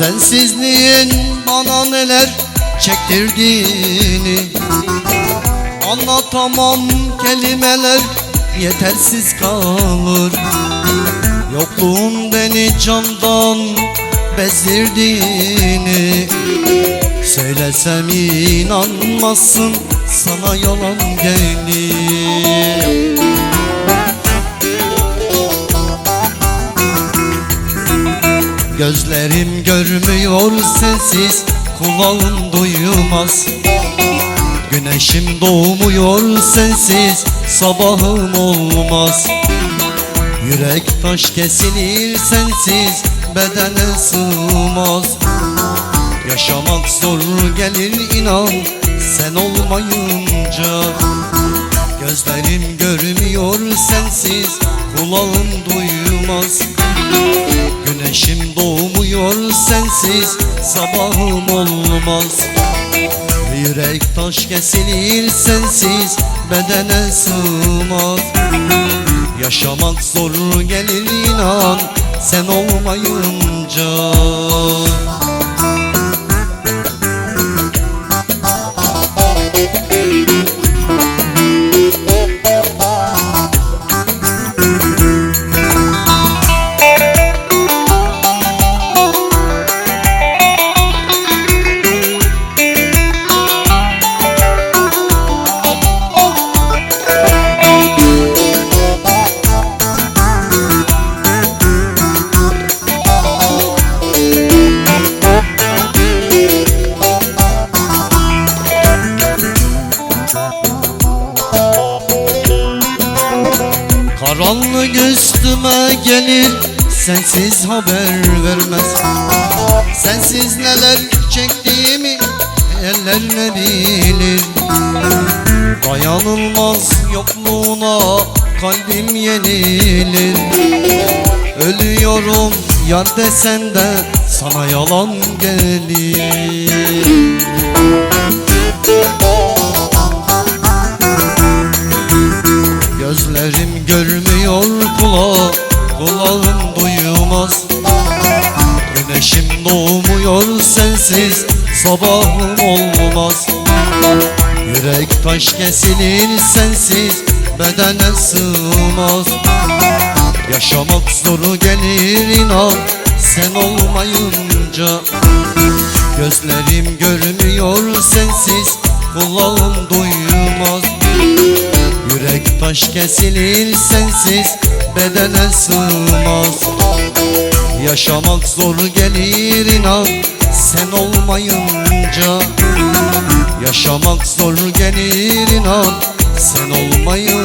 bilsen bana neler çektirdiğini Anlatamam kelimeler yetersiz kalır Yokluğun beni candan bezdirdiğini Söylesem inanmazsın sana yalan gelir Gözlerim görmüyor sensiz kulağım duymaz. Güneşim doğmuyor sensiz sabahım olmaz. Yürek taş kesilir sensiz bedene sığmaz. Yaşamak zor gelir inan sen olmayınca. Gözlerim görmüyor sensiz kulağım sensiz sabahım olmaz. Yürek taş kesilir sensiz bedene sığmaz. Yaşamak zor gelir inan sen olmayınca Üstüme gelir Sensiz haber vermez. Sensiz neler çektiğimi Eller ne bilir. Dayanılmaz yokluğuna Kalbim yenilir. Ölüyorum yar desen de Sana yalan gelir Sabahım olmaz. Yürek taş kesilir sensiz Bedene sığmaz. Yaşamak zor gelir inan Sen olmayınca. Gözlerim görmüyor sensiz Kulağım duymaz. Yürek taş kesilir sensiz bedene sığmaz. Yaşamak zor gelir inan sen olmayınca Yaşamak zor gelir inan? Sen olmayınca